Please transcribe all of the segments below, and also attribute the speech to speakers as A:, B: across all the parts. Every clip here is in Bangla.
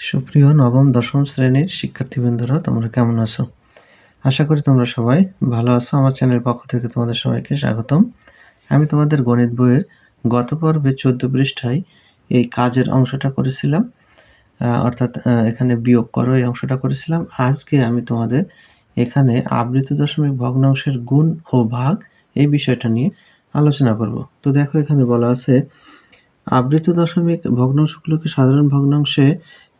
A: সুপ্রিয় নবম, দশম শ্রেণির শিক্ষার্থীবৃন্দরা, তোমরা কেমন আছো? আশা করি তোমরা সবাই ভালো আছো। আমার চ্যানেলের পক্ষ থেকে তোমাদের সবাইকে স্বাগতম। আমি তোমাদের গণিত বইয়ের গত পর্বে চোদ্দ পৃষ্ঠায় এই কাজের অংশটা করেছিলাম। অর্থাৎ এখানে বিয়োগ করো এই অংশটা করেছিলাম। আজকে আমি তোমাদের এখানে আবৃত দশমিক ভগ্নাংশের গুণ ও ভাগ এই বিষয়টা নিয়ে আলোচনা করব। তো দেখো, এখানে বলা আছে আবৃত দশমিক ভগ্নাংশগুলোকে সাধারণ ভগ্নাংশে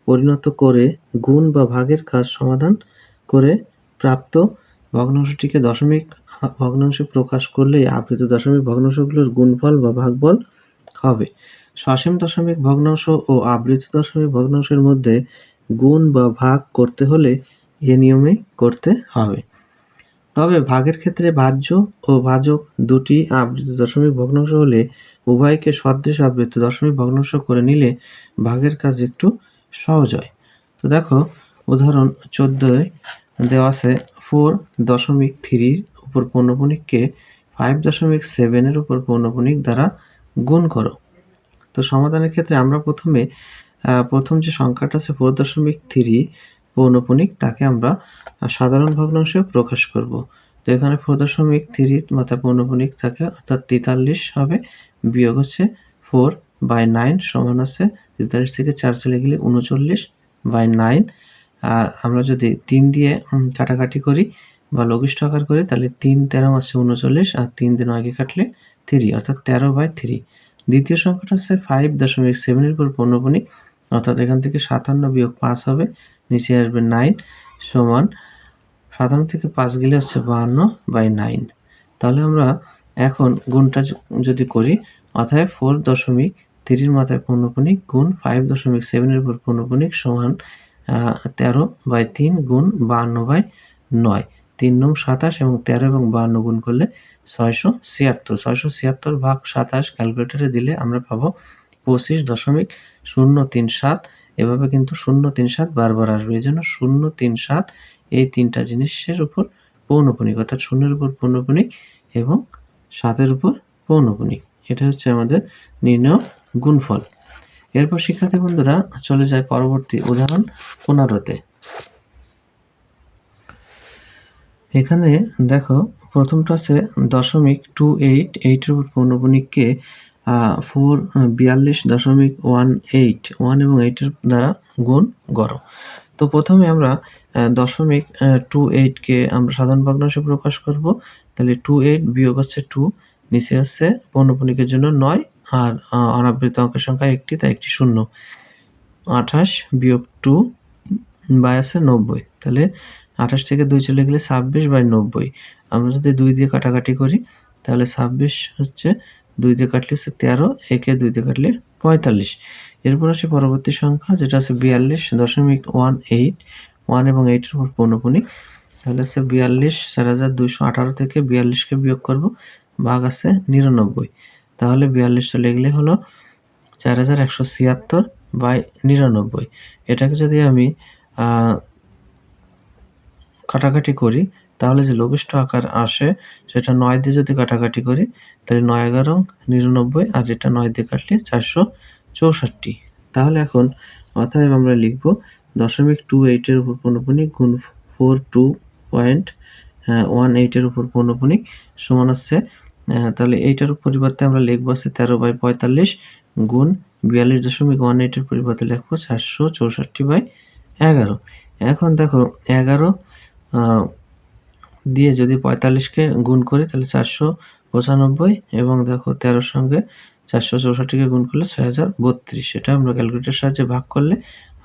A: পরিণত করে গুণ বা ভাগের কাজ সমাধান করে প্রাপ্ত ভগ্নাংশটিকে দশমিক ভগ্নাংশে প্রকাশ করলেই আবৃত দশমিক ভগ্নাংশগুলোর গুণফল বা ভাগফল হবে। সসীম দশমিক ভগ্নাংশ ও আবৃত দশমিক ভগ্নাংশের মধ্যে গুণ বা ভাগ করতে হলে এ নিয়মে করতে হবে। তবে ভাগের ক্ষেত্রে ভাজ্য ও ভাজক দুটি আবৃত দশমিক ভগ্নাংশ হলে উভয়কে সদৃশ আবৃত দশমিক ভগ্নাংশ করে নিলে ভাগের কাজ একটু সহজ হয়। তো দেখো, উদাহরণ চোদ্দোয় দেওয়া আছে, ফোর দশমিক থ্রির উপর পৌনপুনিককে ফাইভ দশমিক সেভেনের উপর পৌনপুনিক দ্বারা গুণ করো। তো সমাধানের ক্ষেত্রে আমরা প্রথমে প্রথম যে সংখ্যাটা আছে, ফোর দশমিক থ্রি পৌনপুনিক তাকে আমরা সাধারণ ভগ্নাংশে প্রকাশ করব। তো এখানে ফোর দশমিক থ্রি মাথায় পৌনপুনিক থাকে, অর্থাৎ তেতাল্লিশ হবে, বিয়োগ হচ্ছে ফোর বাই নাইন সমান আছে তেতাল্লিশ থেকে চার চলে গেলে উনচল্লিশ বাই নাইন আর আমরা যদি তিন দিয়ে কাটাকাটি করি বা লঘিষ্ঠ আকার করি, তাহলে তিন তেরো আছে উনচল্লিশ আর তিন দিন আগে কাটলে থ্রি অর্থাৎ তেরো বাই থ্রি দ্বিতীয় সংখ্যাটা হচ্ছে ফাইভ দশমিক সেভেনের উপর পণ্যপণি অর্থাৎ এখান থেকে সাতান্ন বিয়োগ পাঁচ হবে, নিচে আসবে নাইন সমান সাতান্ন থেকে পাঁচ গেলে হচ্ছে বাহান্ন বাই নাইন তাহলে আমরা এখন গুণটা যদি করি অর্থাৎ ফোর দশমিক থ্রির মাথায় পৌনপুণিক গুণ ফাইভ দশমিক সেভেনের উপর পৌনপুণিক সমান তেরো বাই তিন গুণ বাহান্ন বাই নয়। তিন নং সাতাশ এবং তেরো এবং বাহান্ন গুণ করলে ছয়শো ছিয়াত্তর। ছয়শো ছিয়াত্তর ভাগ সাতাশ ক্যালকুলেটারে দিলে আমরা পাবো পঁচিশ দশমিক শূন্য তিন সাত। এভাবে কিন্তু শূন্য তিন সাত বারবার আসবে। এই জন্য শূন্য তিন সাত এই তিনটা জিনিসের উপর পৌনপুণিক অর্থাৎ শূন্যের উপর পৌনপুণিক এবং সাতের উপর পৌনপুণিক এটা হচ্ছে আমাদের নির্ণয়। গুণফল। এরপর শিক্ষার্থী বন্ধুরা, চলে যায় পরবর্তী উদাহরণ পনেরোতে এখানে দেখো, প্রথমটা আছে দশমিক টু এইট, এইটের উপর পৌনপুণিককে ফোর বিয়াল্লিশ দশমিক ওয়ান এইট, ওয়ান এবং এইটের দ্বারা গুণ করো। তো প্রথমে আমরা দশমিক টু এইটকে আমরা সাধারণ ভগ্নাংশে প্রকাশ করব। তাহলে টু এইট বিয়োগ হচ্ছে টু, নিচে হচ্ছে পৌনপুণিকের জন্য নয় আর অনাবৃত অঙ্কের সংখ্যা একটি, তাই একটি শূন্য। আঠাশ বিয়োগ টু বাই আছে নব্বই। তাহলে আঠাশ থেকে দুই চলে গেলে ছাব্বিশ বাই নব্বই। আমরা যদি দুই দিয়ে কাটাকাটি করি, তাহলে ছাব্বিশ হচ্ছে দুই দিয়ে কাটলে হচ্ছে তেরো, একে দুই দিয়ে কাটলে পঁয়তাল্লিশ। এরপর আসে পরবর্তী সংখ্যা, যেটা আছে বিয়াল্লিশ দশমিক ওয়ান এইট, ওয়ান এবং এইটের উপর পৌনপুনিক তাহলে হচ্ছে বিয়াল্লিশ চার হাজার দুইশো আঠারো থেকে বিয়াল্লিশকে বিয়োগ করব, ভাগ আছে নিরানব্বই। তাহলে বিয়াল্লিশ চলে গেলে হলো চার হাজার একশো ছিয়াত্তর বাই নিরানব্বই। এটাকে যদি আমি কাটাকাটি করি, তাহলে যে লঘিষ্ঠ আকার আসে সেটা নয় দিয়ে যদি কাটাকাটি করি, তাহলে নয় এগারো, নিরানব্বই আর এটা নয় দিয়ে কাটলে চারশো চৌষট্টি। তাহলে এখন অতএব আমরা লিখব দশমিক টু এইটের উপর পৌনপুনিক গুণ ফোর টু পয়েন্ট ওয়ান এইটের উপর পৌনপুনিক সমান হচ্ছে তাহলে এইটার পরিবর্তে আমরা লিখব আছে তেরো বাই পঁয়তাল্লিশ গুণ বিয়াল্লিশ দশমিক ওয়ান এইটের পরিবর্তে লিখব চারশো চৌষট্টি বাই এগারো। এখন দেখো এগারো দিয়ে যদি পঁয়তাল্লিশকে গুণ করি তাহলে চারশো পঁচানব্বই এবং দেখো তেরোর সঙ্গে চারশো চৌষট্টিকে গুণ করলে ছয় হাজার বত্রিশ। সেটা আমরা ক্যালকুলেটার সাহায্যে ভাগ করলে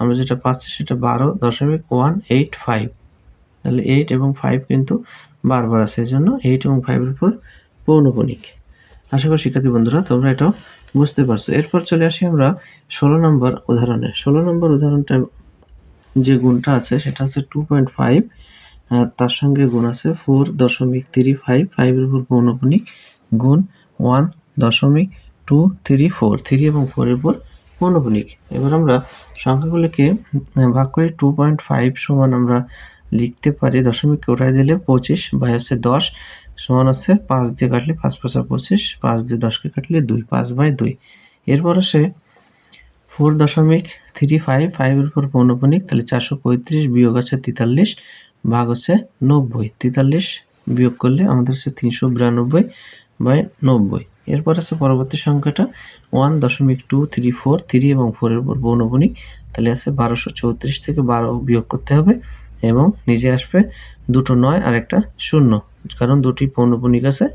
A: আমরা যেটা পাচ্ছি সেটা বারো দশমিক ওয়ান এইট ফাইভ। তাহলে এইট এবং ফাইভ কিন্তু বারবার আছে এই জন্য এইট এবং ফাইভের উপর পৌনপণিক আশা করি শিক্ষার্থী বন্ধুরা, তোমরা এটাও বুঝতে পারছ। এরপর চলে আসি আমরা ষোলো নম্বর উদাহরণে। ষোলো নম্বর উদাহরণটা যে গুণটা আছে, সেটা হচ্ছে টু পয়েন্ট ফাইভ তার সঙ্গে গুণ আছে ফোর দশমিক থ্রি ফাইভ ফাইভের উপর পৌনপুণিক গুণ ওয়ান দশমিক টু থ্রি ফোর থ্রি এবং ফোরের উপর পৌনপুণিক এবার আমরা সংখ্যাগুলিকে ভাগ করে টু পয়েন্ট ফাইভ সমান আমরা লিখতে পারি। দশমিককে উঠাই দিলে পঁচিশ বাই হচ্ছে দশ, সমান হচ্ছে পাঁচ দিয়ে কাটলে পাঁচ, পাঁচা পঁচিশ, পাঁচ দিয়ে দশকে কাটলে দুই, পাঁচ বাই দুই। এরপর আসে ফোর দশমিক থ্রি ফাইভ, ফাইভের উপর পৌনপনিক, তাহলে চারশো পঁয়ত্রিশ বিয়োগ আছে তেতাল্লিশ, ভাগ হচ্ছে নব্বই। তেতাল্লিশ বিয়োগ করলে আমাদের হচ্ছে তিনশো বিরানব্বই বাই নব্বই। এরপর আছে পরবর্তী সংখ্যাটা, ওয়ান দশমিক টু থ্রি ফোর, থ্রি এবং ফোরের উপর পৌনপনিক, তাহলে আছে বারোশো চৌত্রিশ থেকে বারো বিয়োগ করতে হবে। এবং নিজে আসবে দুটো নয় আর একটা শূন্য। কারণ দুটি পৌনপনিক আছে,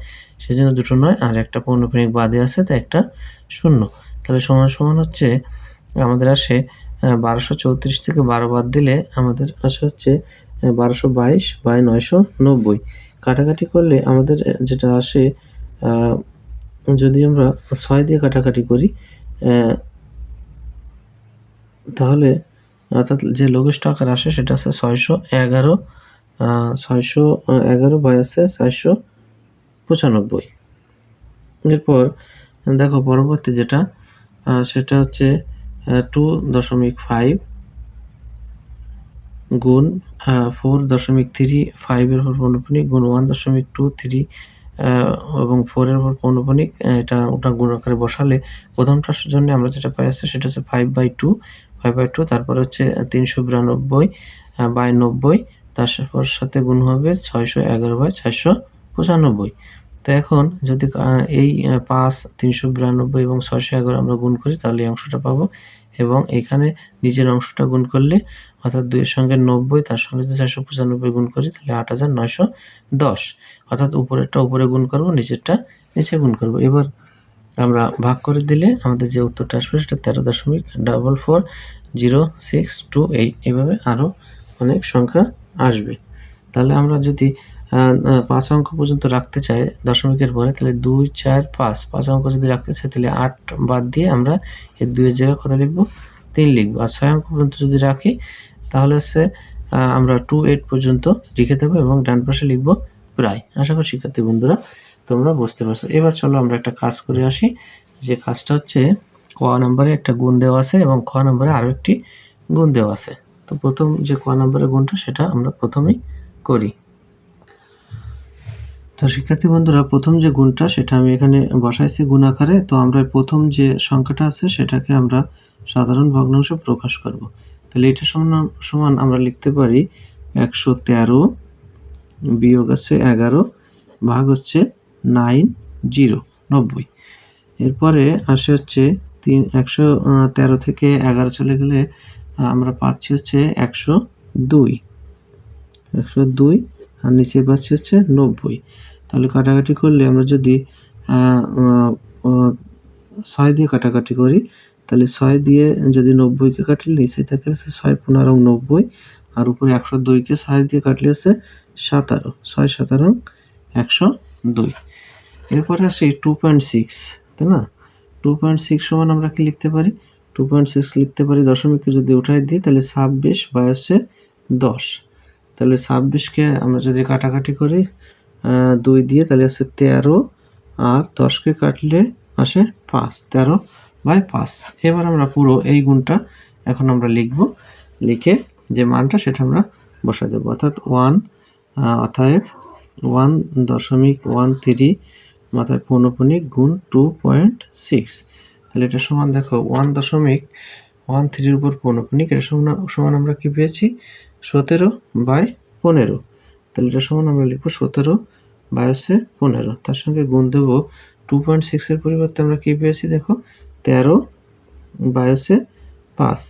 A: সেজন্য দুটো নয় আর একটা পৌনপনিক বাদে আছে তাই একটা শূন্য। তাহলে সমান সমান হচ্ছে আমাদের আসে বারোশো চৌত্রিশ থেকে বারো বাদ দিলে আমাদের আসে হচ্ছে বারোশো বাইশ বাই নয়শো নব্বই। কাটাকাটি করলে আমাদের যেটা আসে যদি আমরা ছয় দিয়ে কাটাকাটি করি তাহলে অর্থাৎ যে লঘিষ্ঠ আকার আসে সেটা আছে ছয়শো এগারো ছয়শো এগারো বাই আছে চারশো পঁচানব্বই। এরপর দেখো পরবর্তী যেটা সেটা হচ্ছে টু দশমিক ফাইভ গুণ ফোর দশমিক থ্রি ফাইভের উপর পৌনপুনিক গুণ ওয়ান দশমিক টু থ্রি এবং ফোরের উপর পৌনপুনিক এটা ওটা গুণ আকারে বসালে প্রথমটার জন্য আমরা যেটা পাই আছে সেটা হচ্ছে five by two five by two তারপর হচ্ছে তিনশো বিরানব্বই বাই নব্বই, তার সাথে গুণ হবে ছয়শো এগারো বাই ছয়শো পঁচানব্বই। তো এখন যদি এই পাঁচ, তিনশো বিরানব্বই এবং ছয়শো এগারো আমরা গুণ করি, তাহলে এই অংশটা পাবো। এবং এখানে নিচের অংশটা গুণ করলে, অর্থাৎ দুইয়ের সঙ্গে নব্বই, তার সঙ্গে যদি চারশো পঁচানব্বই গুণ করি, তাহলে আট হাজার নয়শো দশ। অর্থাৎ উপরেরটা উপরে গুণ করব, নিচেরটা নিচে গুণ করব। এবার আমরা ভাগ করে দিলে আমাদের যে উত্তরটা আসবে সেটা তেরো দশমিক double four zero six two eight এভাবে আরও অনেক সংখ্যা আসবে। তাহলে আমরা যদি পাঁচ অঙ্ক পর্যন্ত রাখতে চাই দশমিকের পরে, তাহলে দুই, চার, পাঁচ। পাঁচ অঙ্ক যদি রাখতে চাই, তাহলে আট বাদ দিয়ে আমরা এর দুইয়ের জায়গায় কত লিখব? তিন লিখব। আর ছয় অঙ্ক পর্যন্ত যদি রাখি, তাহলে হচ্ছে আমরা টু এইট পর্যন্ত লিখে দেবো এবং ডান পাশে লিখব প্রায়। আশা করি শিক্ষার্থী বন্ধুরা তোমরা বুঝতে পারছ। এবার চলো আমরা একটা কাজ করে আসি। যে কাজটা হচ্ছে, ক নম্বরে একটা গুণ দেওয়া আছে এবং খ নম্বরে আরও একটি গুণ দেওয়া আছে। তো প্রথম যে ক নম্বরের গুণটা, সেটা আমরা প্রথমেই করি। তো শিক্ষার্থী বন্ধুরা, প্রথম যে গুণটা, সেটা আমি এখানে বসাইছি গুণ আকারে। তো আমরা প্রথম যে সংখ্যাটা আছে, সেটাকে আমরা সাধারণ ভগ্নাংশ প্রকাশ করব। তাহলে এটা সমান সমান আমরা লিখতে পারি, একশো তেরো বিয়োগ আছে এগারো, ভাগ হচ্ছে নাইন জিরো, নব্বই। এরপরে আসে হচ্ছে তিন, একশো তেরো থেকে এগারো চলে গেলে আমরা পাচ্ছি হচ্ছে একশো দুই। একশো দুই, আর নিচে পাচ্ছি হচ্ছে নব্বই। তাহলে কাটাকাটি করলে আমরা যদি ছয় দিয়ে কাটাকাটি করি, তাহলে ছয় দিয়ে যদি নব্বইকে কাটলে নিচে থাকে হচ্ছে ছয় পনেরো নব্বই, আর উপরে একশো দুইকে ছয় দিয়ে কাটলে হচ্ছে সাতারো, ছয় সাতারো একশো দুই। এরপরে আসি টু পয়েন্ট সিক্স তাই না? টু পয়েন্ট সিক্স সমান আমরা কি লিখতে পারি? টু পয়েন্ট সিক্স লিখতে পারি দশমিককে যদি উঠাই দিই, তাহলে ছাব্বিশ বা হচ্ছে দশ। তাহলে ছাব্বিশকে আমরা যদি কাটাকাটি করি দুই দিয়ে, তাহলে হচ্ছে তেরো আর দশকে কাটলে আসে পাঁচ, তেরো বাই পাঁচ। এবার আমরা পুরো এই গুণটা এখন আমরা লিখব, লিখে যে মানটা সেটা আমরা বসাই দেবো। অর্থাৎ ওয়ান অতএব ওয়ান দশমিক ওয়ান থ্রি মাথায় পৌনপনিক গুণ টু পয়েন্ট সিক্স তাহলে এটা সমান দেখো ওয়ান দশমিক ওয়ান থ্রির উপর পৌনপনিক এটা সমান সমান আমরা কি পেয়েছি? সতেরো বাই পনেরো। তাহলে এটা সমান আমরা লিখব সতেরো বাই হচ্ছে পনেরো। তার সঙ্গে গুণ দেবো টু পয়েন্ট সিক্সের পরিবর্তে আমরা কী পেয়েছি দেখো? তেরো বাই হচ্ছে পাঁচ।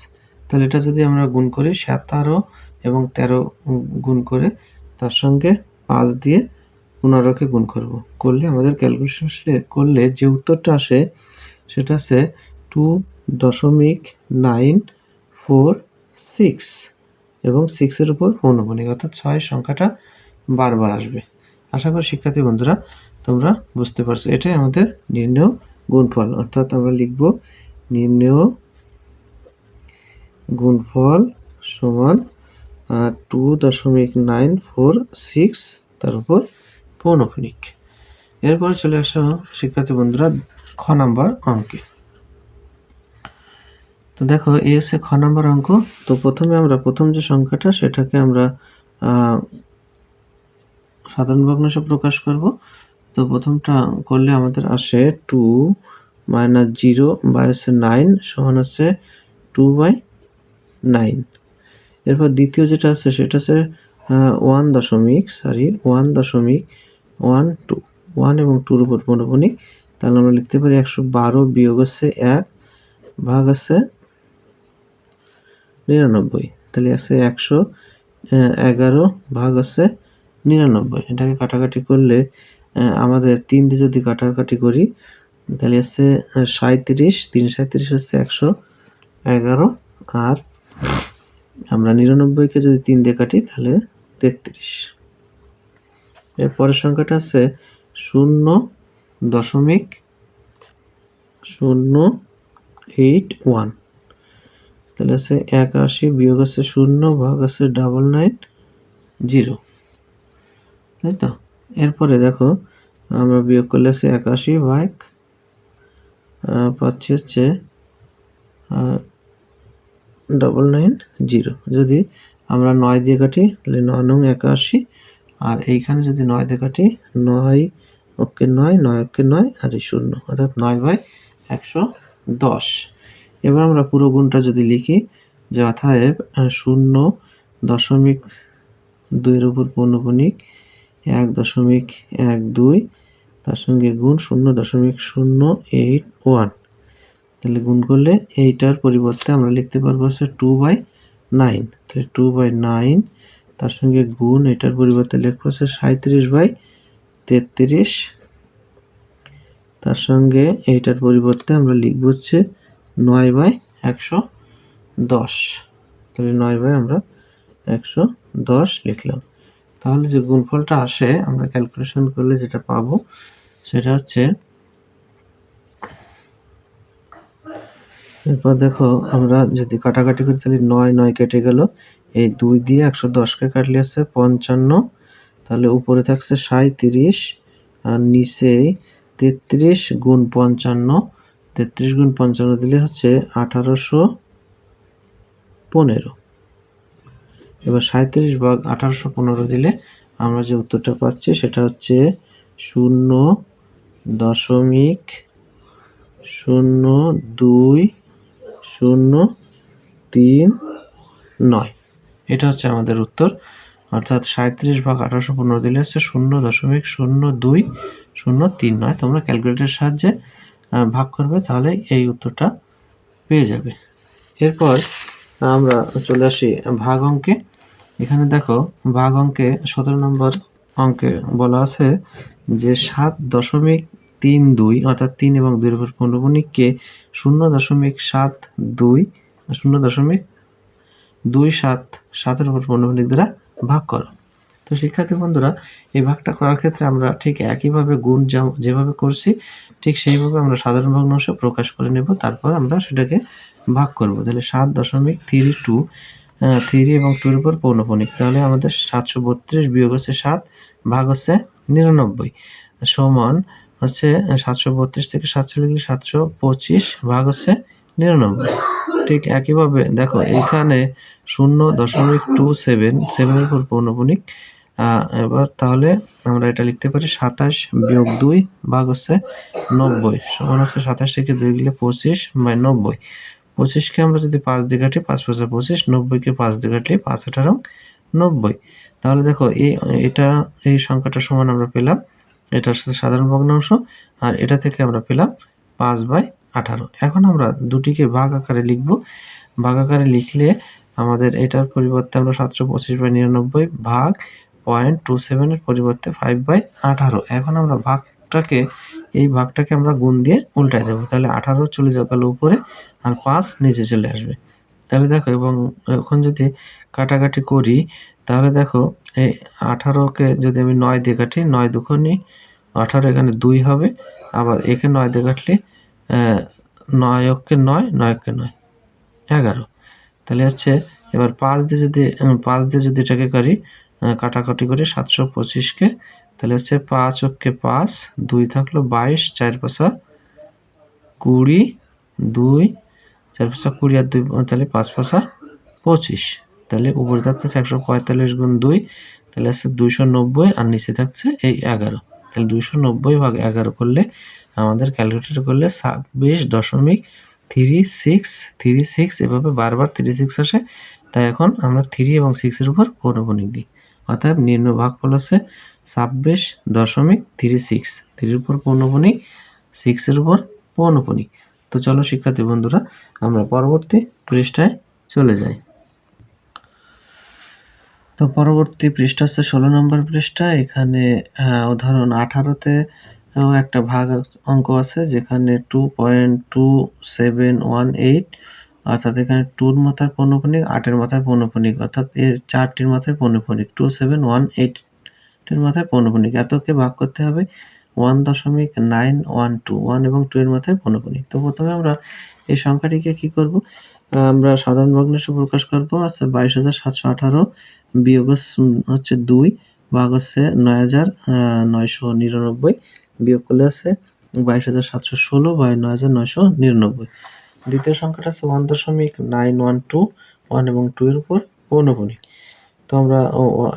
A: তাহলে এটা যদি আমরা গুণ করি সাতারো এবং তেরো গুণ করে তার সঙ্গে পাঁচ দিয়ে পনেরোকে গুণ করব। করলে আমাদের ক্যালকুলেশন করলে যে উত্তরটা আসে, সেটা হচ্ছে টু দশমিক নাইন ফোর সিক্স এবং সিক্সের উপর পৌনপণিক অর্থাৎ ছয় সংখ্যাটা বারবার আসবে। আশা করি শিক্ষার্থী বন্ধুরা, তোমরা বুঝতে পারছ। এটাই আমাদের নির্ণয় গুণফল, অর্থাৎ আমরা লিখব নির্ণয় গুণফল সমান টু দশমিক নাইন ফোর সিক্স তার উপর পৌনফনিক এরপরে চলে আসা শিক্ষার্থী বন্ধুরা, খ নাম্বার অঙ্কে। তো দেখো, এই হচ্ছে খ নাম্বার অঙ্ক। তো প্রথমে আমরা প্রথম যে সংখ্যাটা, সেটাকে আমরা সাধারণ ভগ্নাংশ প্রকাশ করব। তো প্রথমটা করলে আমাদের আসে টু মাইনাস জিরো বাই হচ্ছে নাইন সমান হচ্ছে টু বাই নাইন। এরপর দ্বিতীয় যেটা আছে, সেটা আছে ওয়ান দশমিক সরি ওয়ান দশমিক ওয়ান, টু, ওয়ান এবং টুর উপর পৌনপুনিক তাহলে আমরা লিখতে পারি একশো বারো বিয়োগ হচ্ছে এক, ভাগ আছে নিরানব্বই। তাহলে আছে একশো এগারো ভাগ আছে নিরানব্বই। এটাকে কাটাকাটি করলে আমাদের তিন দিয়ে যদি কাটাকাটি করি, তাহলে হচ্ছে সাঁত্রিশ তিন সাঁত্রিশ হচ্ছে একশো এগারো। আর আমরা নিরানব্বইকে যদি তিন দিয়ে কাটি, তাহলে তেত্রিশ। এর পরের সংখ্যাটা আছে শূন্য দশমিক শূন্য এইট ওয়ান। তাহলে আছে একাশি বিয়োগ আছে শূন্য ভাগ আছে ডাবল নাইন জিরো। তাই তো? এরপরে দেখো, আমরা বিয়োগ করলে আছে একাশি ভাগ পাচ্ছি হচ্ছে ডবল নাইন জিরো। যদি আমরা নয় দিয়ে কাটি, তাহলে নয় নং একাশি আর এইখানে যদি নয় দিয়ে কাটি নয় ওকে নয় নয় ওকে নয় আর এই শূন্য অর্থাৎ নয় বাই একশো দশ। এবার আমরা পুরো গুণটা যদি লিখি যে আহ, শূন্য দশমিক দুইয়ের উপর পৌনপুনিক এক দশমিক এক দুই তার সঙ্গে গুণ শূন্য দশমিক শূন্য এইট ওয়ান। তাহলে গুণ করলে এইটার পরিবর্তে আমরা লিখতে পারব হচ্ছে টু বাই নাইন তাহলে টু বাই নাইন তার সঙ্গে গুণ, এটার পরিবর্তে লিখব হচ্ছে সাঁত্রিশ বাই তেত্রিশ। তার সঙ্গে এইটার পরিবর্তে আমরা লিখব হচ্ছে নয় বাই একশো দশ। তাহলে নয় বাই আমরা একশো দশ লিখলাম। তাহলে যে গুণফলটা আসে, আমরা ক্যালকুলেশন করলে যেটা পাবো, সেটা হচ্ছে এরপর দেখো, আমরা যদি কাটাকাটি করি, তাহলে নয় নয় কেটে গেল। এই দুই দিয়ে একশো দশকে কাটলে হচ্ছে পঞ্চান্ন, তাহলে উপরে থাকছে সাঁত্রিশ আর নিচে তেত্রিশ গুণ পঞ্চান্ন, তেত্রিশ গুণ পঞ্চান্ন দিলে হচ্ছে আঠারোশো পনেরো। এবার সাঁত্রিশ ভাগ আঠারোশো পনেরো দিলে আমরা যে উত্তরটা পাচ্ছি সেটা হচ্ছে শূন্য দশমিক শূন্য দুই শূন্য তিন নয়। এটা হচ্ছে আমাদের উত্তর। অর্থাৎ সাঁত্রিশ ভাগ আঠারোশো পনেরো দিলে হচ্ছে শূন্য দশমিক শূন্য দুই শূন্য তিন নয়। তোমরা ক্যালকুলেটরের সাহায্যে ভাগ করবে, তাহলে এই উত্তরটা পেয়ে যাবে। এরপর আমরা চলে আসি ভাগ অঙ্কে। এখানে দেখো, ভাগ অঙ্কে সতেরো নম্বর অঙ্কে বলা আছে যে সাত দশমিক তিন দুই, অর্থাৎ তিন এবং দুইয়ের উপর পৌনপুনিককে শূন্য দশমিক সাত দুই, শূন্য দশমিক দুই সাত সাতের উপর পৌনপুনিক দ্বারা ভাগ করো। তো শিক্ষার্থী বন্ধুরা, এই ভাগটা করার ক্ষেত্রে আমরা ঠিক একইভাবে গুণ যেভাবে করছি, ঠিক সেইভাবে আমরা সাধারণ ভগ্নাংশ প্রকাশ করে নেব, তারপর আমরা সেটাকে ভাগ করব। তাহলে সাত দশমিক থ্রি টু থ্রি এবং টুর উপর পৌনপুনিক, তাহলে আমাদের সাতশো বত্রিশ বিয়োগ হচ্ছে সাত, ভাগ হচ্ছে নিরানব্বই, সমান হচ্ছে সাতশো বত্রিশ থেকে সাতশো লিখলে সাতশো পঁচিশ, ভাগ হচ্ছে নিরানব্বই। ঠিক একইভাবে দেখো, এখানে শূন্য দশমিক টু সেভেন, সেভেনের উপর পৌনপুনিক এবার তাহলে আমরা এটা লিখতে পারি সাতাশ বিয়োগ দুই ভাগ হচ্ছে নব্বই, সমান হচ্ছে সাতাশ থেকে দুই গেলে পঁচিশ বাই নব্বই। পঁচিশকে আমরা যদি পাঁচ দিয়ে কাটি, পাঁচ পাঁচে পঁচিশ, নব্বইকে পাঁচ দিয়ে কাটলে পাঁচ আঠারো, নব্বই। তাহলে দেখো এই এটা, এই সংখ্যাটা সমান আমরা পেলাম, এটার সাথে সাধারণ ভগ্নাংশ, আর এটা থেকে আমরা পেলাম পাঁচ বাই আঠারো। এখন আমরা দুটিকে ভাগ আকারে লিখব। ভাগ আকারে লিখলে আমাদের এটার পরিবর্তে আমরা সাতশো পঁচিশ বাই নিরানব্বই ভাগ পয়েন্ট টু সেভেনের পরিবর্তে ফাইভ বাই আঠারো। এখন আমরা ভাগটাকে, এই ভাগটাকে আমরা গুণ দিয়ে উল্টায় দেবো। তাহলে আঠারো চলে গেল উপরে আর পাঁচ নিচে চলে আসবে। তাহলে দেখো এবং এখন যদি কাটাকাটি করি, তাহলে দেখো এই আঠারোকে যদি আমি নয় দিয়ে কাটি, নয় দুখনি আঠারো এখানে দুই হবে। আবার একে নয় দিয়ে কাটলে নয় নয় নয় নয়। এগারো। তাহলে হচ্ছে এবার পাঁচ দিয়ে যদি পাঁচ দিয়ে যদি এটাকে করি কাটাকাটি করি সাতশো পঁচিশকে, তাহলে হচ্ছে পাঁচ অক্ষে পাঁচ, দুই থাকল বাইশ, চার পাঁচা কুড়ি, দুই, চার পাঁচা কুড়ি আর দুই, তাহলে পাঁচ পাঁচা পঁচিশ। তাহলে উপরে থাকতেছে একশো পঁয়তাল্লিশ গুণ দুই, তাহলে হচ্ছে দুইশো নব্বই আর নিচে থাকছে এই এগারো। তাহলে দুইশো নব্বই ভাগ এগারো করলে আমাদের ক্যালকুলেটর করলে ছাব্বিশ দশমিক থ্রি সিক্স থ্রি সিক্স এভাবে বারবার থ্রি সিক্স আসে। তাই এখন আমরা থ্রি এবং সিক্সের উপর পৌনপুনিক দিই। অর্থাৎ নিম্ন ভাগফল হচ্ছে ছাব্বিশ দশমিক থ্রি সিক্স থ্রির উপর পৌনপুনিক সিক্সের উপর পৌনপুনিক তো চলো শিক্ষার্থী বন্ধুরা, আমরা পরবর্তী পৃষ্ঠায় চলে যাই। তো পরবর্তী পৃষ্ঠা হচ্ছে ষোলো নম্বর পৃষ্ঠা। এখানে উদাহরণ আঠারোতে একটা ভাগ অঙ্ক আছে যেখানে two point two seven one eight অর্থাৎ এখানে টুর মাথায় পৌনপুনিক, আটের মাথায় পৌনপুনিক, অর্থাৎ এর চারটির মাথায় পৌনপুনিক টু সেভেন ওয়ান এইটের মাথায় পৌনপুনিক। এতকে ভাগ করতে হবে ওয়ান দশমিক নাইন ওয়ান টু ওয়ান এবং টু এর মাথায় পৌনপুনিক। তো প্রথমে আমরা এই সংখ্যাটিকে কি করব? আমরা সাধারণ ভগ্নাংশে প্রকাশ করব, আছে বাইশ হাজার সাতশো আঠারো, বিয়োগ হচ্ছে দুই, ভাগ হচ্ছে নয় হাজার নয়শো নিরানব্বই। বিয়োগ করলে আছে বাইশ হাজার সাতশো ষোলো বাই নয় হাজার নয়শো নিরানব্বই। দ্বিতীয় সংখ্যাটা আছে ওয়ান দশমিক নাইন ওয়ান টু ওয়ান এবং টু এর উপর পৌনপুনিক তো আমরা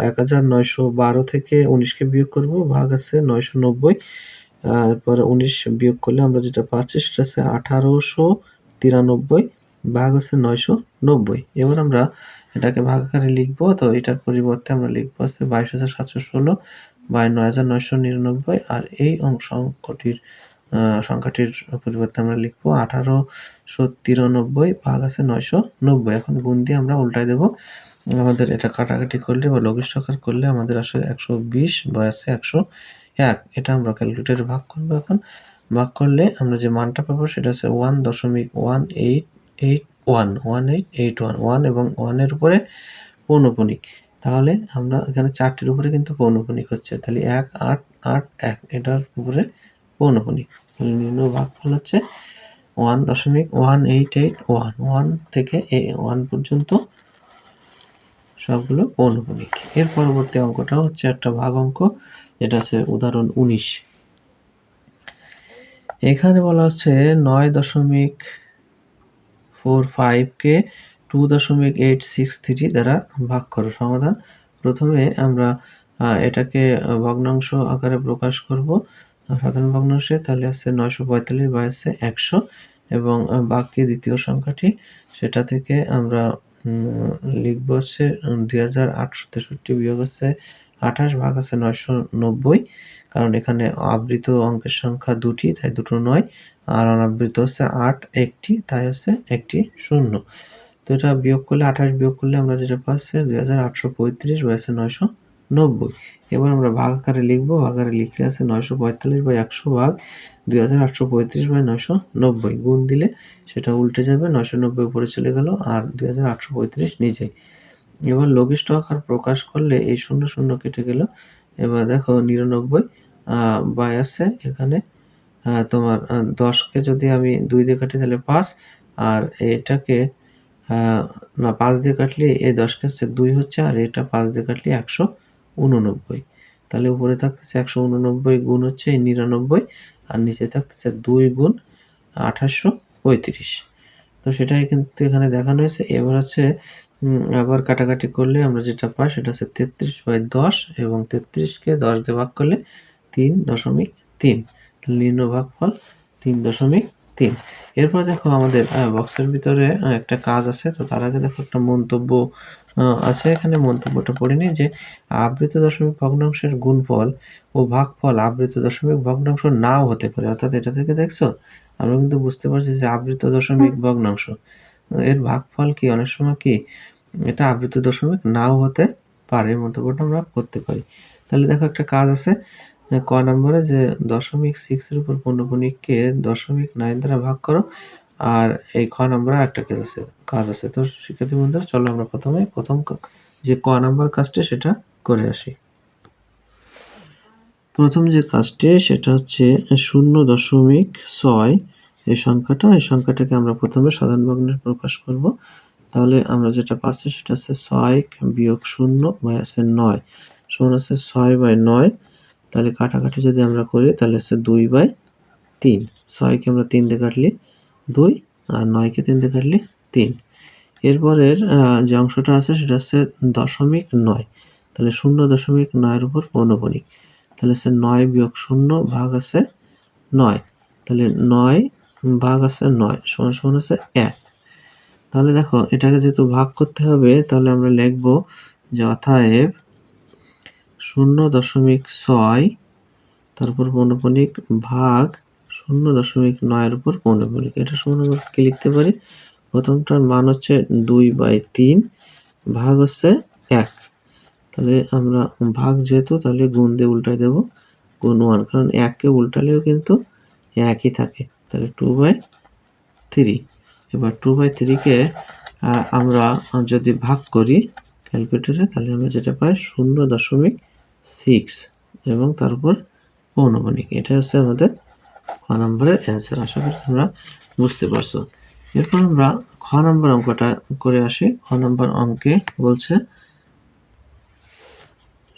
A: এক হাজার নয়শো বারো থেকে উনিশকে বিয়োগ করব, ভাগ আছে নয়শো নব্বই। এরপরে উনিশ বিয়োগ করলে আমরা যেটা পাচ্ছি সেটা আছে আঠারোশো তিরানব্বই, ভাগ হচ্ছে নয়শো নব্বই। এবার আমরা এটাকে ভাগ আকারে লিখব, তো এটার পরিবর্তে আমরা লিখব আছে বাইশ হাজার সাতশো ষোলো বাই নয় হাজার নয়শো নিরানব্বই, আর এই অঙ্কটির সংখ্যাটির পরিবর্তে আমরা লিখব আঠারোশো তিরানব্বই ভাগ আছে নয়শো নব্বই। এখন গুণ দিয়ে আমরা উল্টাই দেবো। আমাদের এটা কাটাকাটি করলে বা লঘিষ্ঠ আকার করলে আমাদের আসলে একশো বিশ বা আছে একশো এক। এটা আমরা ক্যালকুলেটারে ভাগ করব এখন। ভাগ করলে আমরা যে মানটা পাবো সেটা হচ্ছে ওয়ান দশমিক one eight eight one one eight eight one one এবং ওয়ানের উপরে পৌনপুনিক। তাহলে আমরা এখানে চারটির উপরে কিন্তু পৌনপুনিক হচ্ছে তাহলে এক, আট আট, এক, এটার উপরে পৌনপুনিক নিম্ন ভাগফল হচ্ছে ওয়ান দশমিক one eight eight one. One থেকে এ, ওয়ান পর্যন্ত সবগুলো পৌনপুনিক এর পরবর্তী অঙ্কটা হচ্ছে একটা ভাগ অঙ্ক, যেটা হচ্ছে উদাহরণ উনিশ। এখানে বলা হচ্ছে নয় দশমিক ফোর ফাইভকে টু দশমিক এইট সিক্স থ্রি দ্বারা ভাগ করো সমাধান। প্রথমে আমরা এটাকে ভগ্নাংশ আকারে প্রকাশ করব। সাধারণ ভগ্নাংশে তাহলে আছে নয়শো পঁয়তাল্লিশ বা আছে একশো এবং বাকি দ্বিতীয় সংখ্যাটি সেটা থেকে আমরা লিখব হচ্ছে দুই হাজার আটশো তেষট্টি বিয়োগ হচ্ছে আঠাশ ভাগ আছে নয়শো নব্বই। কারণ এখানে আবৃত অঙ্কের সংখ্যা দুটি, তাই দুটো নয়। আর অনাবৃত হচ্ছে আট, একটি, তাই হচ্ছে একটি শূন্য। তো এটা বিয়োগ করলে আঠাশ বিয়োগ করলে আমরা যেটা পাচ্ছি, দুই হাজার আটশো পঁয়ত্রিশ বা আছে নয়শো নব্বই। এবার আমরা ভাগ আকারে লিখব আকারে লিখলে আছে নয়শো পঁয়তাল্লিশ বাই একশো ভাগ দুই হাজার আটশো পঁয়ত্রিশ বাই নয়শো নব্বই। গুণ দিলে সেটা উল্টে যাবে, নয়শো নব্বই উপরে চলে গেল আর দুই হাজার আটশো পঁয়ত্রিশ নিচে। এবার লঘিষ্ঠ আকার প্রকাশ করলে এই শূন্য শূন্য কেটে গেল। এবার দেখো নিরানব্বই বাই আছে এখানে। তোমার দশকে যদি আমি দুই দিয়ে কাটি তাহলে পাঁচ, আর এটাকে না, পাঁচ দিয়ে কাটলে এই দশকে হচ্ছে দুই হচ্ছে, আর এটা পাঁচ দিয়ে কাটলে একশো উননব্বই। তাহলে উপরে থাকতেছে একশো উননব্বই গুণ হচ্ছে নিরানব্বই, আর নিচে থাকতেছে দুই গুণ আঠাশশো পঁয়ত্রিশ। তো সেটাই কিন্তু এখানে দেখানো হয়েছে। এবার হচ্ছে আবার কাটাকাটি করলে আমরা যেটা পাই সেটা হচ্ছে তেত্রিশ বাই দশ, এবং তেত্রিশকে দশ দিয়ে ভাগ করলে তিন দশমিক তিন। নিম্ন ভাগফল তিন দশমিক তিন। এরপর দেখো আমাদের বক্সের ভিতরে একটা কাজ আছে, তো তার আগে দেখো একটা মন্তব্য আছে। এখানে মন্তব্যটা পড়িনি যে, আবৃত দশমিক ভগ্নাংশের গুণফল ও ভাগফল আবৃত দশমিক ভগ্নাংশ নাও হতে পারে। অর্থাৎ এটা থেকে দেখছ? আমরা কিন্তু বুঝতে পারছি যে আবৃত দশমিক ভগ্নাংশ। এর ভাগফল কি? অনেক সময় কি? এটা আবৃত দশমিক নাও হতে পারে, মন্তব্যটা আমরা করতে পারি। তাহলে দেখো একটা কাজ আছে। ক নম্বরে যে দশমিক সিক্সের উপর পণ্যপণিককে দশমিক নাইন দ্বারা ভাগ করো, আর এই খ নম্বরে একটা কাজ আছে কাজ আছে। তো শিক্ষার্থী বন্ধুরা, চলো আমরা প্রথমে প্রথম যে ক নম্বর কাজটি সেটা করে আসি। প্রথম যে কাজটি, সেটা হচ্ছে শূন্য দশমিক ছয়। এই সংখ্যাটা, এই সংখ্যাটাকে আমরা প্রথমে সাধারণ ভগ্নের প্রকাশ করব। তাহলে আমরা যেটা পাচ্ছি, সেটা হচ্ছে ছয় বিয়োগ শূন্য বাই আছে নয়। শূন্য আছে ছয় বাই নয়। তাহলে কাটাকাটি যদি আমরা করি, তাহলে হচ্ছে দুই বাই তিন। ছয়কে আমরা তিন দিয়ে কাটলি দুই, আর নয়কে তিন দিয়ে কাটলি তিন। এরপরের যে অংশটা আছে সেটা হচ্ছে দশমিক নয়। তাহলে শূন্য দশমিক নয়ের উপর পৌনপণিক তাহলে হচ্ছে নয় বিয়োগ শূন্য ভাগ আছে নয়। তাহলে নয় ভাগ আছে নয়, সমান সমান আছে এক। তাহলে দেখো, এটাকে যেহেতু ভাগ করতে হবে, তাহলে আমরা লিখব যে অতএব শূন্য দশমিক ছয়, তারপর পৌনপণিক ভাগ শূন্য দশমিক নয়ের উপর পৌনপণিক এটা সমান আমরা কি লিখতে পারি? প্রথমটার মান হচ্ছে দুই বাই তিন, ভাগ হচ্ছে এক। তাহলে আমরা ভাগ যেহেতু, তাহলে গুণ দিয়ে উল্টাই দেবো, গুণ ওয়ান। কারণ এককে উল্টালেও কিন্তু একই থাকে। তাহলে টু বাই থ্রি। এবার টু বাই থ্রিকে আমরা যদি ভাগ করি ক্যালকুলেটারে, তাহলে আমরা যেটা পাই, শূন্য দশমিক সিক্স এবং তারপর পৌনমণিক এটা হচ্ছে আমাদের খ নম্বরের অ্যান্সার আশা করি তোমরা বুঝতে পারছ। এরপর আমরা খ নম্বর অঙ্কটা করে আসি। খ নম্বর অঙ্কে বলছে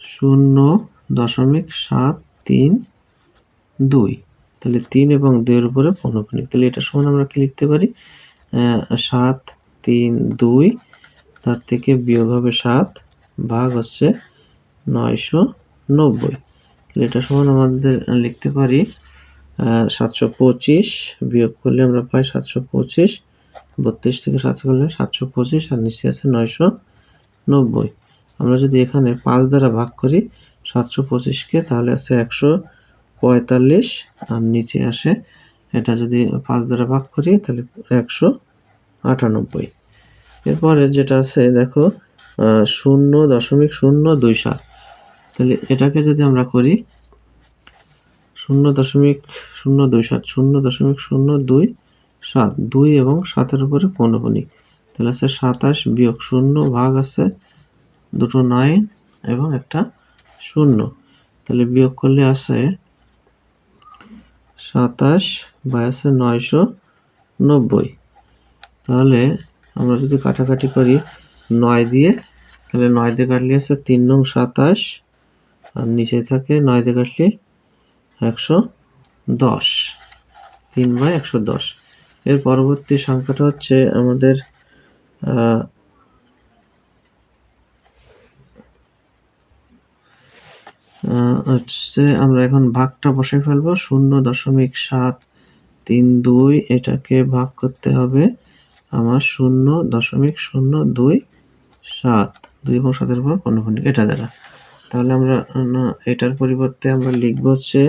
A: শূন্য দশমিক সাত তিন দুই। তাহলে তিন এবং দুইয়ের উপরে পৌনপুণিক তাহলে এটা সমান আমরা কি লিখতে পারি? সাত তিন দুই, তার থেকে বিয়োগ হবে সাত, ভাগ হচ্ছে নয়শো নব্বই। এটা সমান আমাদের লিখতে পারি সাতশো পঁচিশ বিয়োগ করলে আমরা পাই সাতশো পঁচিশ, বত্রিশ থেকে সাতশো করলে সাতশো পঁচিশ, আর নিচে আছে নয়শো নব্বই। আমরা যদি এখানে পাঁচ দ্বারা ভাগ করি, সাতশো পঁচিশকে, তাহলে আছে একশো পঁয়তাল্লিশ, আর নিচে আসে, এটা যদি পাঁচ দ্বারা ভাগ করি, তাহলে একশো আটানব্বই। এরপরে যেটা আছে, দেখো শূন্য দশমিক শূন্য দুই সাত। তাহলে এটাকে যদি আমরা করি শূন্য দশমিক শূন্য দুই সাত, শূন্য দশমিক শূন্য দুই সাত, দুই এবং সাতের উপরে পৌনপণিক তাহলে আছে সাতাশ বিয়োগ শূন্য ভাগ আছে দুটো নয় এবং একটা শূন্য। তাহলে বিয়োগ করলে আছে সাতাশ বা আছে নয়শো নব্বই। তাহলে আমরা যদি কাটাকাটি করি নয় দিয়ে, তাহলে নয় দিয়ে কাটলে আছে তিন নং সাতাশ আর নিচে থাকে নয় দিয়ে কাটলে একশো দশ। তিন বাই একশো দশ। এর পরবর্তী সংখ্যাটা হচ্ছে আমাদের হচ্ছে আমরা এখন ভাগটা বসে ফেলব। শূন্য দশমিক সাত তিন দুই, এটাকে ভাগ করতে হবে আমার শূন্য দশমিক শূন্য দুই সাত। দুই এবং সাতের উপর পণ্যখণ্ডিক এটা দ্বারা। তাহলে আমরা, না, এটার পরিবর্তে আমরা লিখব হচ্ছে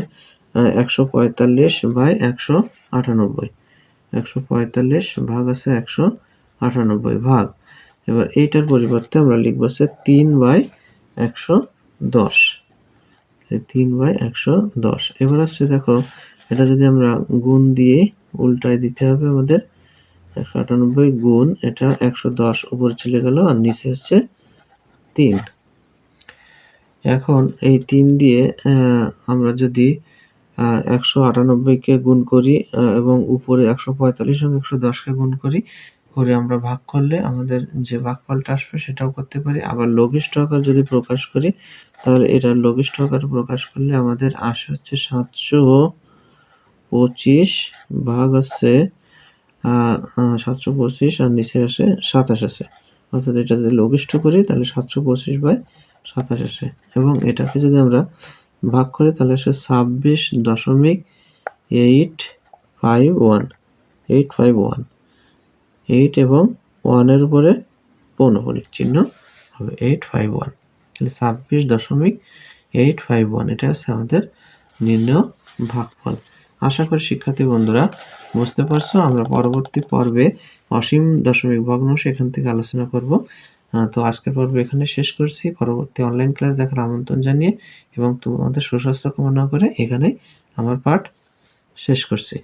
A: একশো পঁয়তাল্লিশ বাই একশো আটানব্বই। একশো পঁয়তাল্লিশ ভাগ আছে একশো আটানব্বই ভাগ। এবার এইটার পরিবর্তে আমরা লিখব হচ্ছে তিন বাই একশো দশ। তিন বাই একশো দশ। এবার হচ্ছে দেখো, এটা যদি আমরা গুণ দিয়ে উল্টায় দিতে হবে আমাদের, একশো আটানব্বই গুণ, এটা একশো দশ উপরে চলে গেল আর নিচে হচ্ছে তিন। এখন এই তিন দিয়ে আমরা যদি একশো আটানব্বইকে গুণ করি এবং উপরে একশো পঁয়তাল্লিশ এবং একশো দশকে গুণ করি, করে আমরা ভাগ করলে আমাদের যে ভাগফলটা আসবে সেটাও করতে পারি। আবার লঘিষ্ঠ আকার যদি প্রকাশ করি, তাহলে এটা লঘিষ্ঠ আকার প্রকাশ করলে আমাদের আসে হচ্ছে সাতশো পঁচিশ ভাগ আছে সাতশো পঁচিশ আর নিচে আসে সাতাশ আছে। অর্থাৎ এটা যদি লঘিষ্ঠ করি, তাহলে সাতশো পঁচিশ বাই সাতাশ আসে। এবং এটাকে যদি আমরা ভাগ করি, তাহলে আসে ছাব্বিশ দশমিক eight five one eight five one eight এবং ওয়ানের উপরে পৌনপণিক চিহ্ন হবে এইট ফাইভ ওয়ান তাহলে ছাব্বিশ দশমিক এইট ফাইভ ওয়ান এটা হচ্ছে আমাদের নির্ণয় ভাগফল। আশা করি শিক্ষার্থী বন্ধুরা বুঝতে পারছ। আমরা পরবর্তী পর্বে অসীম দশমিক ভগ্নাংশ এখান থেকে আলোচনা করব। তো আজকের পর্ব এখানে শেষ করছি। পরবর্তী অনলাইন ক্লাস দেখার আমন্ত্রণ জানিয়ে এবং তোমাদের সুস্বাস্থ্য কামনা করে এখানে আমার পাঠ শেষ করছি।